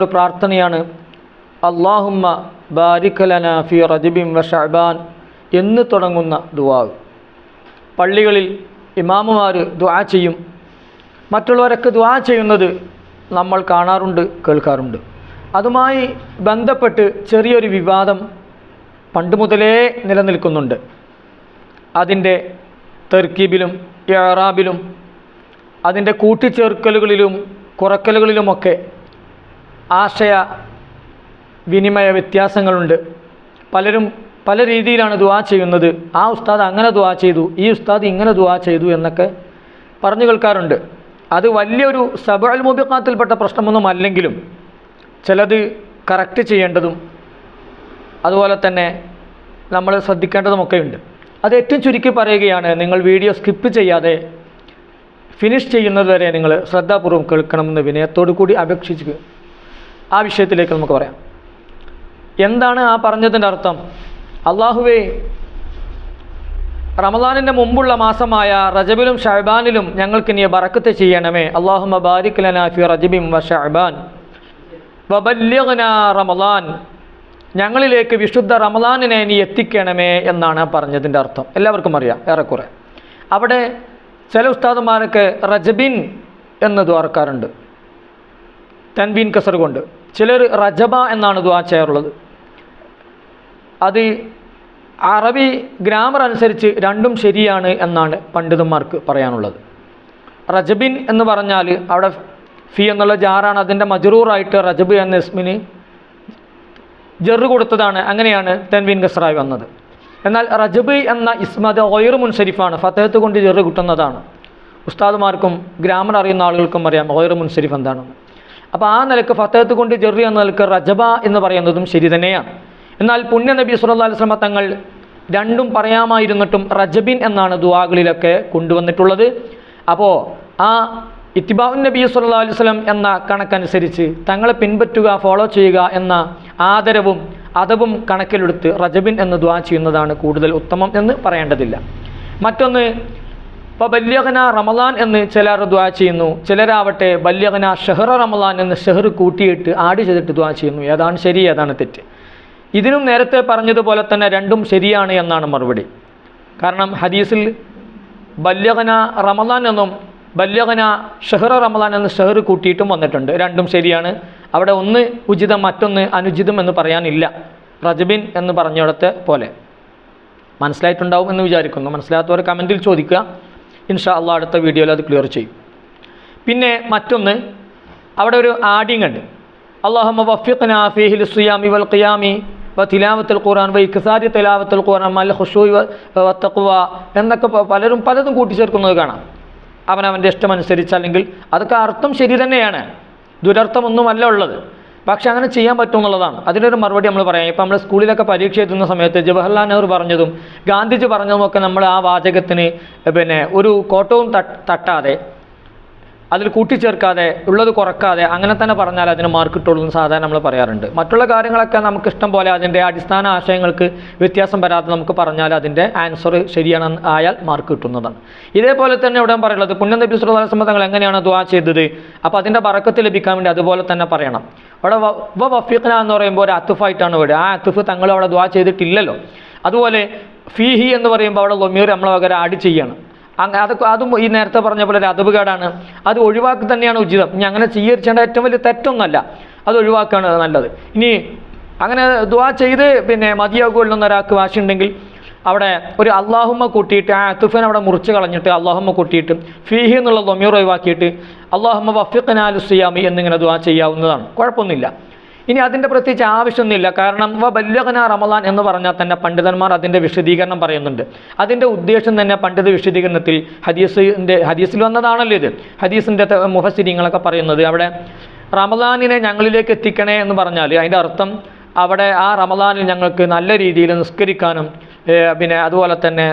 ഒരു പ്രാർത്ഥനയാണ്. അള്ളാഹുമ്മ ബാരിക്കലന ഫി റജബിം വ ഷഅബാൻ എന്ന് തുടങ്ങുന്ന ദുവാവ് പള്ളികളിൽ ഇമാമുമാർ ദുആ ചെയ്യും. മറ്റുള്ളവരൊക്കെ ദുആ ചെയ്യുന്നത് നമ്മൾ കാണാറുണ്ട് കേൾക്കാറുണ്ട്. അതുമായി ബന്ധപ്പെട്ട് ചെറിയൊരു വിവാദം പണ്ട് മുതലേ നിലനിൽക്കുന്നുണ്ട്. അതിന്റെ തെർക്കീബിലും ഇറാബിലും അതിന്റെ കൂട്ടിച്ചേർക്കലുകളിലും കുറക്കലുകളിലുമൊക്കെ ആശയ വിനിമയ വ്യത്യാസങ്ങളുണ്ട്. പലരും പല രീതിയിലാണ് ദുആ ചെയ്യുന്നത്. ആ ഉസ്താദ് അങ്ങനെ ദുവാ ചെയ്തു ഈ ഉസ്താദ് ഇങ്ങനെ ദുവാ ചെയ്തു എന്നൊക്കെ പറഞ്ഞു കേൾക്കാറുണ്ട്. അത് വലിയൊരു സബൽ മുബിഖാത്തിൽപ്പെട്ട പ്രശ്നമൊന്നും അല്ലെങ്കിലും ചിലത് കറക്റ്റ് ചെയ്യേണ്ടതും അതുപോലെ തന്നെ നമ്മൾ ശ്രദ്ധിക്കേണ്ടതുമൊക്കെ ഉണ്ട്. അത് ഏറ്റവും ചുരുക്കി പറയുകയാണ് നിങ്ങൾ വീഡിയോ സ്കിപ്പ് ചെയ്യാതെ ഫിനിഷ് ചെയ്യുന്നത് വരെ നിങ്ങൾ ശ്രദ്ധാപൂർവം കേൾക്കണമെന്ന് വിനയത്തോടു കൂടി അപേക്ഷിച്ച് ആ വിഷയത്തിലേക്ക് നമുക്ക് പറയാം. എന്താണ് ആ പറഞ്ഞതിന്റെ അർത്ഥം? അള്ളാഹുവേ റമദാനിന്റെ മുമ്പുള്ള മാസമായ റജബിലും ഷഹബാനിലും ഞങ്ങൾക്ക് നീ ബറക്കത്ത് ചെയ്യണമേ. അള്ളാഹുമ ബാരിക് റജബിം വ ഷഹബാൻ. റമദാൻ. ഞങ്ങളിലേക്ക് വിശുദ്ധ റമദാനിനെ നീ എത്തിക്കണമേ എന്നാണ് പറഞ്ഞതിന്റെ അർത്ഥം. എല്ലാവർക്കും അറിയാം ഏറെക്കുറെ. അവിടെ ചില ഉസ്താദന്മാരൊക്കെ റജബിൻ എന്ന് ദ്വാർക്കാറുണ്ട് തൻവീൻ കസർ കൊണ്ട്. ചിലർ റജബ എന്നാണ് ദ്വാ ചെയ്യാറുള്ളത്. അത് അറബി ഗ്രാമർ അനുസരിച്ച് രണ്ടും ശരിയാണ് എന്നാണ് പണ്ഡിതന്മാർക്ക് പറയാനുള്ളത്. റജബിൻ എന്ന് പറഞ്ഞാൽ അവിടെ ഫി എന്നുള്ള ജാറാണ് അതിന്റെ മജറൂറായിട്ട് റജബ് എന്ന ഇസ്മിന് ജെറ് കൊടുത്തതാണ്. അങ്ങനെയാണ് തെൻവീൻ കസറായി വന്നത്. എന്നാൽ റജബ് എന്ന ഇസ്മ അത് ഒയർ മുൻസരിഫാണ് ഫത്തേഹത്ത് കൊണ്ട് ജെറ് കിട്ടുന്നതാണ്. ഉസ്താദുമാർക്കും ഗ്രാമർ അറിയുന്ന ആളുകൾക്കും അറിയാം ഒയർ മുൻസരിഫ് എന്താണെന്ന്. അപ്പോൾ ആ നിലയ്ക്ക് ഫത്തേത്ത് കൊണ്ട് ജെറി എന്ന നിലയ്ക്ക് റജബ എന്ന് പറയുന്നതും ശരി തന്നെയാണ് എന്നാൽ പുണ്യ നബി സുല്ലാ അലിസ്ലമ തങ്ങൾ രണ്ടും പറയാമായിരുന്നിട്ടും റജബിൻ എന്നാണ് ദുവാകളിലൊക്കെ കൊണ്ടുവന്നിട്ടുള്ളത്. അപ്പോൾ ആ ഇത്തിബാഉൻ നബി സുല്ലാ അലുസ്ലം എന്ന കണക്കനുസരിച്ച് തങ്ങളെ പിൻപറ്റുക ഫോളോ ചെയ്യുക എന്ന ആദരവും അതവും കണക്കിലെടുത്ത് റജബിൻ എന്ന് ദ്വാ ചെയ്യുന്നതാണ് കൂടുതൽ ഉത്തമം എന്ന് പറയേണ്ടതില്ല. മറ്റൊന്ന് ഇപ്പോൾ ബല്യഗന റമദാൻ എന്ന് ചിലർ ദ്വാ ചെയ്യുന്നു. ചിലരാവട്ടെ ബല്യഗന ഷെഹ്റ റമദാൻ എന്ന് ഷെഹർ കൂട്ടിയിട്ട് ആഡ് ചെയ്തിട്ട് ദ്വാ ചെയ്യുന്നു. ഏതാണ് ശരി ഏതാണ് തെറ്റ്? ഇതിനും നേരത്തെ പറഞ്ഞതുപോലെ തന്നെ രണ്ടും ശരിയാണ് എന്നാണ് മറുപടി. കാരണം ഹദീസിൽ ബല്യഗന റമദാൻ എന്നും ബല്യഗന ഷെഹറ റമദാൻ എന്ന് ഷെഹർ കൂട്ടിയിട്ടും വന്നിട്ടുണ്ട്. രണ്ടും ശരിയാണ്. അവിടെ ഒന്ന് ഉചിതം മറ്റൊന്ന് അനുചിതം എന്ന് പറയാനില്ല. റജബിൻ എന്ന് പറഞ്ഞിടത്തെ പോലെ. മനസ്സിലായിട്ടുണ്ടാവും എന്ന് വിചാരിക്കുന്നു. മനസ്സിലാത്തവർ കമന്റിൽ ചോദിക്കുക. ഇൻഷാ അള്ളാഹ് അടുത്ത വീഡിയോയിൽ അത് ക്ലിയർ ചെയ്യും. പിന്നെ മറ്റൊന്ന് അവിടെ ഒരു ആഡിങ് ഉണ്ട്. അള്ളാഹമ്മ വഫിഖ്ന ഫീഹിൽ സുയാമി വൽ ഖിയാമി വ തിലാവത്തുൽ ഖുർആൻ വ ഇഖ്സാരി തിലാവത്തുൽ ഖുർആൻ മൽ ഖുശൂയ് വ തഖ്വ എന്നൊക്കെ പലരും പലതും കൂട്ടിച്ചേർക്കുന്നത് കാണാം. അവനവന്റെ ഇഷ്ടമനുസരിച്ച് അല്ലെങ്കിൽ അതൊക്കെ അർത്ഥം ശരി തന്നെയാണ്. ദുരർത്ഥമൊന്നുമല്ല ഉള്ളത്. പക്ഷെ അങ്ങനെ ചെയ്യാൻ പറ്റുമെന്നുള്ളതാണ് അതിനൊരു മറുപടി നമ്മൾ പറയാം. ഇപ്പം നമ്മൾ സ്കൂളിലൊക്കെ പരീക്ഷ എഴുതുന്ന സമയത്ത് ജവഹർലാൽ നെഹ്റു പറഞ്ഞതും ഗാന്ധിജി പറഞ്ഞതുമൊക്കെ നമ്മൾ ആ വാചകത്തിന് പിന്നെ ഒരു കോട്ടവും തട്ടാതെ അതിൽ കൂട്ടിച്ചേർക്കാതെ ഉള്ളത് കുറക്കാതെ അങ്ങനെ തന്നെ പറഞ്ഞാൽ അതിന് മാർക്ക് കിട്ടുള്ളൂ എന്ന് സാധാരണ നമ്മൾ പറയാറുണ്ട്. മറ്റുള്ള കാര്യങ്ങളൊക്കെ നമുക്ക് ഇഷ്ടം പോലെ അതിന്റെ അടിസ്ഥാന ആശയങ്ങൾക്ക് വ്യത്യാസം വരാതെ നമുക്ക് പറഞ്ഞാൽ അതിന്റെ ആൻസർ ശരിയാണ് ആയാൽ മാർക്ക് കിട്ടുന്നതാണ്. ഇതേപോലെ തന്നെ ഇവിടെ പറയുള്ളത് പുണ്യനബി നബി സുല്ലാ തങ്ങൾ എങ്ങനെയാണ് ദുവാ ചെയ്തത്? അപ്പോൾ അതിന്റെ പറക്കത്ത് ലഭിക്കാൻ വേണ്ടി അതുപോലെ തന്നെ പറയണം. അവിടെ വ- വഫീഖന എന്ന് പറയുമ്പോൾ ഒരു അത്തുഫായിട്ടാണ് ഇവിടെ ആ അത്തുഫ് തങ്ങൾ അവിടെ ദുആ ചെയ്തിട്ടില്ലല്ലോ. അതുപോലെ ഫീഹി എന്ന് പറയുമ്പോൾ അവിടെ ലൊമീർ നമ്മളെ പകരം ആഡ് ചെയ്യാണ്. അങ്ങ അതൊക്കെ അതും ഈ നേരത്തെ പറഞ്ഞ പോലെ ഒരു അതവുകേടാണ് അത് ഒഴിവാക്കി തന്നെയാണ് ഉചിതം. ഇനി അങ്ങനെ സ്വീകരിച്ചേണ്ട ഏറ്റവും വലിയ തെറ്റൊന്നല്ല അത് ഒഴിവാക്കുകയാണ് നല്ലത്. ഇനി അങ്ങനെ ദുവാ ചെയ്ത് പിന്നെ മതിയാകുമല്ലോ എന്നൊരാൾക്ക് വാശിയുണ്ടെങ്കിൽ അവിടെ ഒരു അള്ളാഹുമ്മ കൂട്ടിയിട്ട് ആ അത്തുഫൻ അവിടെ മുറിച്ച് കളഞ്ഞിട്ട് അള്ളാഹുമ്മ കൂട്ടിയിട്ട് ഫീഹി എന്നുള്ള ലൊമീർ ഒഴിവാക്കിയിട്ട് അള്ളാഹുമ്മ വഫിഖനാലു സിയാമി എന്നിങ്ങനെ ദുവാ ചെയ്യാവുന്നതാണ്. കുഴപ്പമൊന്നുമില്ല. ഇനി അതിന്റെ പ്രത്യേകിച്ച് ആവശ്യമൊന്നുമില്ല. കാരണം വ ബല്യഗന റമദാൻ എന്ന് പറഞ്ഞാൽ തന്നെ പണ്ഡിതന്മാർ അതിന്റെ വിശദീകരണം പറയുന്നുണ്ട്. അതിന്റെ ഉദ്ദേശം തന്നെ പണ്ഡിത വിശദീകരണത്തിൽ ഹദീസിന്റെ ഹദീസിൽ വന്നതാണല്ലോ ഇത്. ഹദീസിന്റെ മുഹസിരിങ്ങളൊക്കെ പറയുന്നത്. അവിടെ റമദാനിനെ ഞങ്ങളിലേക്ക് എത്തിക്കണേ എന്ന് പറഞ്ഞാൽ അതിന്റെ അർത്ഥം അവിടെ ആ റമദാനിൽ ഞങ്ങൾക്ക് നല്ല രീതിയിൽ നിസ്കരിക്കാനും പിന്നെ അതുപോലെ തന്നെ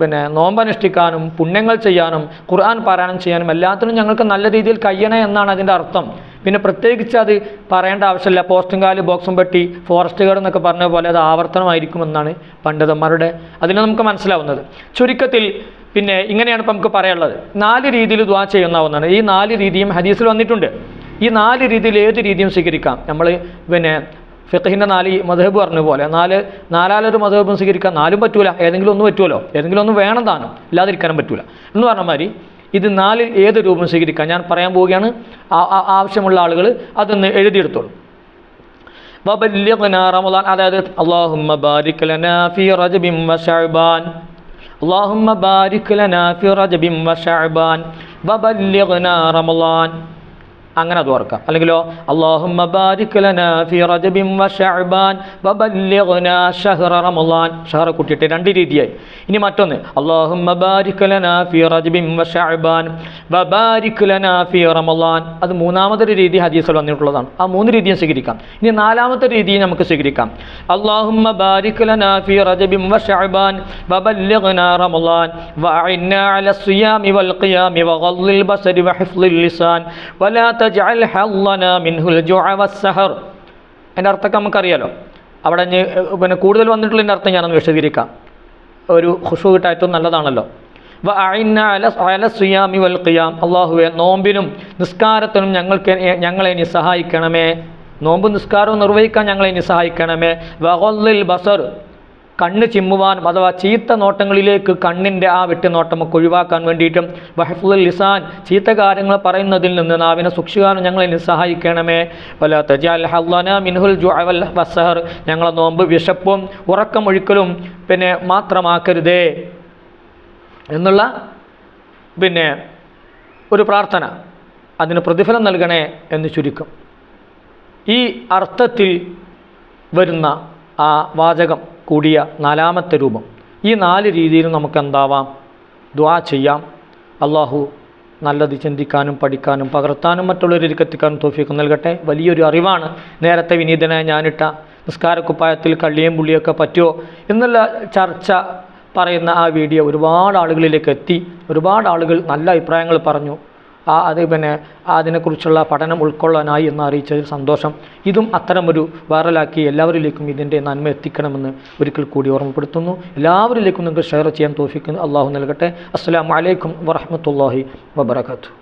പിന്നെ നോമ്പനുഷ്ഠിക്കാനും പുണ്യങ്ങൾ ചെയ്യാനും ഖുർആൻ പാരായണം ചെയ്യാനും എല്ലാത്തിനും ഞങ്ങൾക്ക് നല്ല രീതിയിൽ കഴിയണേ എന്നാണ് അതിന്റെ അർത്ഥം. പിന്നെ പ്രത്യേകിച്ച് അത് പറയേണ്ട ആവശ്യമില്ല. പോസ്റ്റും കാൽ ബോക്സും പെട്ടി ഫോറസ്റ്റ് ഗാർഡ് എന്നൊക്കെ പറഞ്ഞ പോലെ അത് ആവർത്തനമായിരിക്കുമെന്നാണ് പണ്ഡിതന്മാരുടെ അതിനെ നമുക്ക് മനസ്സിലാവുന്നത്. ചുരുക്കത്തിൽ പിന്നെ ഇങ്ങനെയാണ് ഇപ്പം നമുക്ക് പറയാനുള്ളത്. നാല് രീതിയിൽ ദ്വാ ചെയ്യുന്നാവുന്നതാണ്. ഈ നാല് രീതിയും ഹദീസിൽ വന്നിട്ടുണ്ട്. ഈ നാല് രീതിയിൽ ഏത് രീതിയും സ്വീകരിക്കാം? നമ്മൾ പിന്നെ ഫിഖഹിന്റെ നാല് മധബ് പറഞ്ഞ പോലെ നാല് നാലാലൊരു മധബും സ്വീകരിക്കാം. നാലും പറ്റൂല. ഏതെങ്കിലും ഒന്ന് പറ്റുമല്ലോ ഏതെങ്കിലും ഒന്ന് വേണം താനും. ഇല്ലാതിരിക്കാനും പറ്റൂല. എന്ന് പറഞ്ഞ മാതിരി ഇത് നാലിൽ ഏത് രൂപം സ്വീകരിക്കാം? ഞാൻ പറയാൻ പോവുകയാണ്. ആവശ്യമുള്ള ആളുകൾ അതൊന്ന് എഴുതിയെടുത്തോളൂ. വബല്ലിഗ്നാ അതായത് അള്ളാഹുമ്മ ബാരിക് ലനാ വശഅബാൻ ലനാ വശഅബാൻ വബല്ലിഗ്നാ അങ്ങനെ അത് ഓർക്കാം അല്ലെങ്കിലോ അള്ളാഹുമ്മ ബാരിക് ലനാ ഫി റജബിൻ വശഅബാൻ വബല്ലിഗ്നാ ഷഹ്റ റമളാൻ ഷഹ്റ കൂട്ടിയിട്ട് രണ്ട് രീതിയായി ഇനി മറ്റൊന്ന് അള്ളാഹുമ്മ ബാരിക് ലനാ ഫി റജബിൻ വശഅബാൻ വബാരിക് ലനാ ഫി റമളാൻ അത് മൂന്നാമതൊരു രീതി ഹദീസിൽ വന്നിട്ടുള്ളതാണ് ആ മൂന്ന് രീതിയും സ്വീകരിക്കാം ഇനി നാലാമത്തെ രീതി നമുക്ക് സ്വീകരിക്കാം അള്ളാഹുമ്മ ബാരിക് ലനാ ഫി റജബിൻ വശഅബാൻ വബല്ലിഗ്നാ റമളാൻ വഅഇന്നാ അല الصيام والقيام وغض البصر وحفظ اللسان ولا തജഅൽ മിൻഹുൽ വസ്സഹർ അതിന്റെ അർത്ഥമൊക്കെ നമുക്കറിയാലോ. അവിടെ പിന്നെ കൂടുതൽ വന്നിട്ടുള്ളതിന്റെ അർത്ഥം ഞാനൊന്ന് വിശദീകരിക്കാം. ഒരു ഹുഷു കിട്ടാൻ നല്ലതാണല്ലോ. വ അല വൽ ഖിയാം. അള്ളാഹുവെ നോമ്പിനും നിസ്കാരത്തിനും ഞങ്ങൾക്ക് ഞങ്ങളെ ഇനി സഹായിക്കണമേ. നോമ്പ് നിസ്കാരവും നിർവഹിക്കാൻ ഞങ്ങളെ ഇനി സഹായിക്കണമേ. വഹൊല്ലിൽ ബസർ. കണ്ണ് ചിമ്മുവാനും അഥവാ ചീത്ത നോട്ടങ്ങളിലേക്ക് കണ്ണിന്റെ ആ വെട്ടുനോട്ടമൊക്കെ ഒഴിവാക്കാൻ വേണ്ടിയിട്ടും വഹഫുൽ ലിസാൻ ചീത്ത കാര്യങ്ങൾ പറയുന്നതിൽ നിന്ന് നാവിനെ സൂക്ഷിക്കാനും ഞങ്ങളെ സഹായിക്കണമേ. വല തജാൽ മിൻഹുൽ വസഹർ ഞങ്ങളെ നോമ്പ് വിശപ്പും ഉറക്കമൊഴിക്കലും പിന്നെ മാത്രമാക്കരുതേ എന്നുള്ള പിന്നെ ഒരു പ്രാർത്ഥന അതിന് പ്രതിഫലം നൽകണേ എന്ന് ചുരുക്കം. ഈ അർത്ഥത്തിൽ വരുന്ന ആ വാചകം കൂടിയ നാലാമത്തെ രൂപം. ഈ നാല് രീതിയിലും നമുക്ക് എന്താവാം ദ്വാ ചെയ്യാം. അള്ളാഹു നല്ലത് ചിന്തിക്കാനും പഠിക്കാനും പകർത്താനും മറ്റുള്ളവരിലേക്ക് എത്തിക്കാനും തോഫിക്കും നൽകട്ടെ. വലിയൊരു അറിവാണ്. നേരത്തെ വിനീതനായ ഞാനിട്ട നിസ്കാരക്കുപ്പായത്തിൽ കള്ളിയും പുള്ളിയൊക്കെ പറ്റുമോ എന്നുള്ള ചർച്ച പറയുന്ന ആ വീഡിയോ ഒരുപാട് ആളുകളിലേക്ക് എത്തി. ഒരുപാട് ആളുകൾ നല്ല അഭിപ്രായങ്ങൾ പറഞ്ഞു. ആ അത് പിന്നെ അതിനെക്കുറിച്ചുള്ള പഠനം ഉൾക്കൊള്ളാനായി എന്ന് അറിയിച്ചതിൽ സന്തോഷം. ഇതും അത്തരമൊരു വൈറലാക്കി എല്ലാവരിലേക്കും ഇതിന്റെ നന്മ എത്തിക്കണമെന്ന് ഒരിക്കൽ കൂടി ഓർമ്മപ്പെടുത്തുന്നു. എല്ലാവരിലേക്കും നിങ്ങൾക്ക് ഷെയർ ചെയ്യാൻ തോഫിക്കുന്നു അള്ളാഹു നൽകട്ടെ. അസ്സാം വലൈക്കും വറഹമത്തല്ലാഹി വബർക്കാത്തു